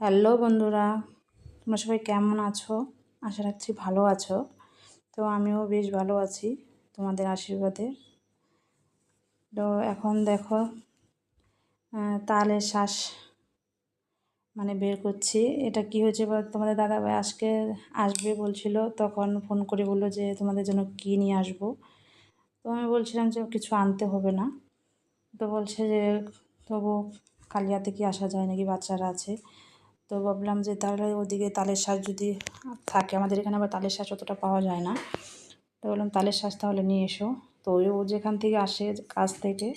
Hello বন্ধুরা, তোমরা সবাই কেমন আছো? আশা রাখছি ভালো আছো। তো আমিও বেশ ভালো আছি তোমাদের আশীর্বাদে। তো এখন দেখো তালের শ্বাস মানে বের করছি। এটা কি হয়েছে তোমাদের দাদাভাই আজকে আসবে বলছিল, তখন ফোন করে বলল যে তোমাদের জন্য কী নিয়ে আসব। তো আমি বলছিলাম যে কিছু আনতে হবে না। তো বলছে যে তবু কালিয়াতে কি আসা যায় নাকি? বাচ্চারা আছে। তো ভাবলাম যে তাহলে ওদিকে তালের শাঁস যদি থাকে, আমাদের এখানে আবার তালের শাঁস অতটা পাওয়া যায় না। তো বললাম তালের শাঁস তাহলে নিয়ে এসো। তো ও যেখান থেকে আসে, কাজ থেকে,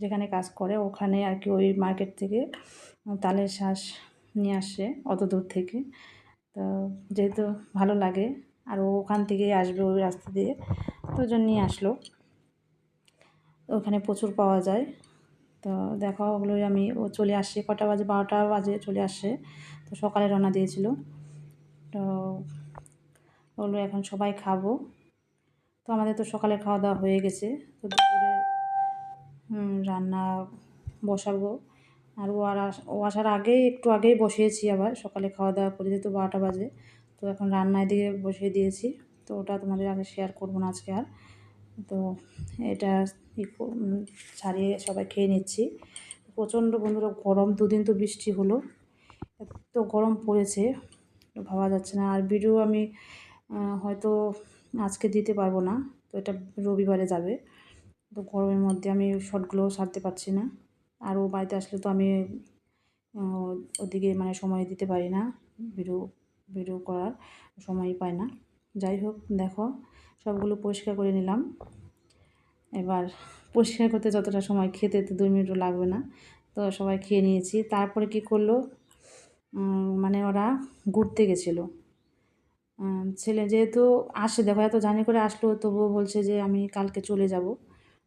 যেখানে কাজ করে, ওখানে আর কি ওই মার্কেট থেকে তালের শাঁস নিয়ে আসে অত দূর থেকে। তো যেহেতু ভালো লাগে, আর ও ওখান থেকেই আসবে ওই রাস্তা দিয়ে, তো জন্য নিয়ে আসলো। ওখানে প্রচুর পাওয়া যায়। তো দেখা ওগুলোই আমি, ও চলে আসছে কটা বাজে, বারোটা বাজে চলে আসে, তো সকালে রান্না দিয়েছিল। তো ওগুলো এখন সবাই খাব। তো আমাদের তো সকালে খাওয়া দাওয়া হয়ে গেছে, তো দুপুরে রান্না বসাবো। আর ও আর ও আসার আগেই একটু আগেই বসিয়েছি আবার, সকালে খাওয়া দাওয়া করে, যেহেতু বারোটা বাজে, তো এখন রান্নায় দিয়ে বসিয়ে দিয়েছি। তো ওটা তোমাদের আগে শেয়ার করব না আজকে আর। তো এটা ছাড়িয়ে সবাই খেয়ে নিচ্ছি। প্রচণ্ড বন্ধুরা, গরম, দুদিন তো বৃষ্টি হলো। এত গরম পড়েছে, ভাবা যাচ্ছে না। আর ভিডিও আমি হয়তো আজকে দিতে পারব না, তো এটা রবিবারে যাবে। তো গরমের মধ্যে আমি শর্টগুলোও সারতে পারছি না। আর ও বাড়িতে আসলে তো আমি ওদিকে মানে সময় দিতে পারি না, ভিডিও ভিডিও করার সময়ই পাই না। যাই হোক, দেখো, সবগুলো পরিষ্কার করে নিলাম। এবার পরিষ্কার করতে যতটা সময় খেতে তো দুই মিনিটও লাগবে না। তো সবাই খেয়ে নিয়েছি। তারপরে কি করল? মানে ওরা ঘুরতে গেছিল। ছেলে যেহেতু আসে, দেখো, এত জানি করে আসলো, তবুও বলছে যে আমি কালকে চলে যাব।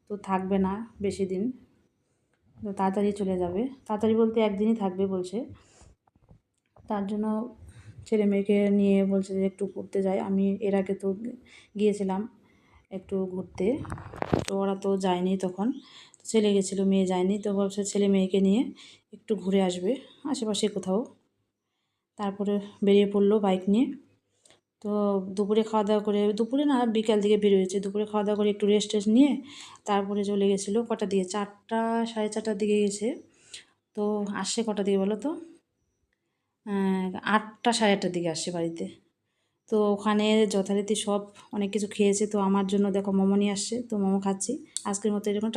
তো থাকবে না বেশি দিন। তো তাড়াতাড়ি চলে যাবে। তাড়াতাড়ি বলতে একদিনই থাকবে বলছে। তার জন্য ছেলে মেয়েকে নিয়ে বলছে যে একটু ঘুরতে যাই। আমি এর আগে তো গিয়েছিলাম একটু ঘুরতে। তো ওরা তো যায়নি তখন। ছেলে গেছিল, মেয়ে যায়নি। তো বলছে ছেলে মেয়েকে নিয়ে একটু ঘুরে আসবে আশেপাশে কোথাও। তারপরে বেরিয়ে পড়ল বাইক নিয়ে। তো দুপুরে খাওয়া দাওয়া করে, দুপুরে না, বিকাল দিকে বেরিয়েছে। দুপুরে খাওয়া দাওয়া করে একটু রেস্ট টেস্ট নিয়ে তারপরে চলে গেছিল কটা দিয়ে চারটা, সাড়ে চারটার দিকে গেছে। তো আসছে কটা দিয়ে বলো তো? আটটা সাড়ে আটটার দিকে আসছে বাড়িতে। তো ওখানে যথারীতি সব অনেক কিছু খেয়েছে। তো আমার জন্য দেখো মোমো নিয়ে আসছে। তো মোমো খাচ্ছি। আজকের মতো এরকম